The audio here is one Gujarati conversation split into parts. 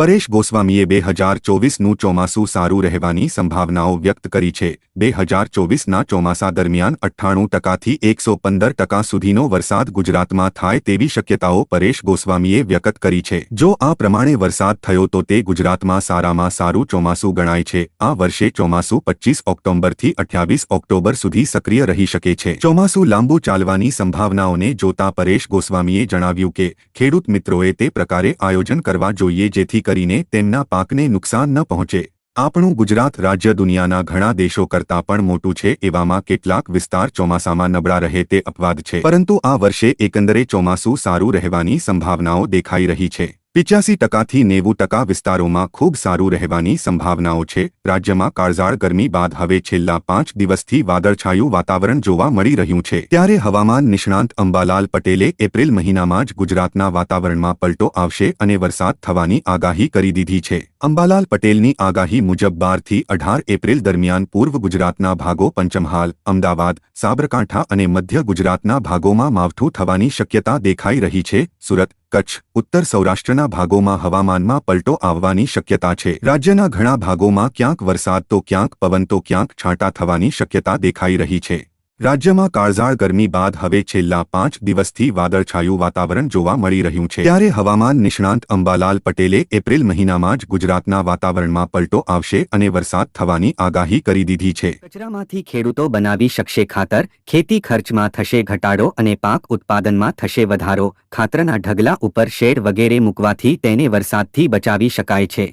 પરેશ ગોસ્વામીએ બે હજાર ચોવીસનું ચોમાસું સારું રહેવાની સંભાવનાઓ વ્યક્ત કરી છે. બે હજાર ચોવીસના ચોમાસા દરમિયાન અઠ્ઠાણું ટકાથી એકસો પંદર ટકા સુધીનો વરસાદ ગુજરાતમાં થાય તેવી શક્યતાઓ પરેશ ગોસ્વામીએ વ્યક્ત કરી છે. જો આ પ્રમાણે વરસાદ થયો તો તે ગુજરાતમાં સારામાં સારું ચોમાસું ગણાય છે. આ વર્ષે ચોમાસું પચીસ ઓક્ટોબરથી અઠ્યાવીસ ઓક્ટોબર સુધી સક્રિય રહી શકે છે. ચોમાસું લાંબુ ચાલવાની સંભાવનાઓને જોતા પરેશ ગોસ્વામીએ જણાવ્યું કે, ખેડૂત મિત્રોએ તે પ્રકારે આયોજન કરવા જોઈએ જેથી કરીને તેમના પાકને નુકસાન ન પહોંચે. આપણું ગુજરાત રાજ્ય દુનિયાના ઘણા દેશો કરતાં પણ મોટું છે એવામાં કેટલાક વિસ્તાર ચોમાસામાં નબળા રહે તે અપવાદ છે. પરંતુ આ વર્ષે એકંદરે ચોમાસું સારું રહેવાની સંભાવનાઓ દેખાઈ રહી છે. પિચ્યાસી ટકાથી નેવું ટકા વિસ્તારોમાં ખૂબ સારું રહેવાની સંભાવનાઓ છે. રાજ્યમાં કાળઝાળ ગરમી બાદ હવે છેલ્લા પાંચ દિવસથી વાદળછાયું વાતાવરણ જોવા મળી રહ્યું છે. ત્યારે હવામાન નિષ્ણાંત અંબાલાલ પટેલે એપ્રિલ મહિનામાં જ ગુજરાતના વાતાવરણમાં પલટો આવશે અને વરસાદ થવાની આગાહી કરી દીધી છે. અંબાલાલ પટેલની આગાહી મુજબ બારથી અઢાર એપ્રિલ દરમિયાન પૂર્વ ગુજરાતના ભાગો પંચમહાલ, અમદાવાદ, સાબરકાંઠા અને મધ્ય ગુજરાતના ભાગોમાં માવઠું થવાની શક્યતા દેખાઈ રહી છે. સુરત કચ્છ, ઉત્તર સૌરાષ્ટ્રના ભાગોમાં હવામાનમાં પલટો આવવાની શક્યતા છે. રાજ્યના ઘણા ભાગોમાં ક્યાંક વરસાદ તો ક્યાંક પવન તો ક્યાંક છાંટા થવાની શક્યતા દેખાઈ રહી છે. રાજ્યમાં કાળઝાળ ગરમી બાદ હવે છેલ્લા પાંચ દિવસથી વાદળછાયું વાતાવરણ જોવા મળી રહ્યું છે. ત્યારે હવામાન નિષ્ણાંત અંબાલાલ પટેલે એપ્રિલ મહિનામાં જ ગુજરાતના વાતાવરણમાં પલટો આવશે અને વરસાદ થવાની આગાહી કરી દીધી છે. કચરામાંથી ખેડૂતો બનાવી શકશે ખાતર, ખેતી ખર્ચમાં થશે ઘટાડો અને પાક ઉત્પાદનમાં થશે વધારો. ખાતરના ઢગલા ઉપર શેડ વગેરે મૂકવાથી તેને વરસાદથી બચાવી શકાય છે.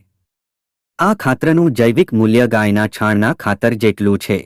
આ ખાતરનું જૈવિક મૂલ્ય ગાયના છાણના ખાતર જેટલું છે.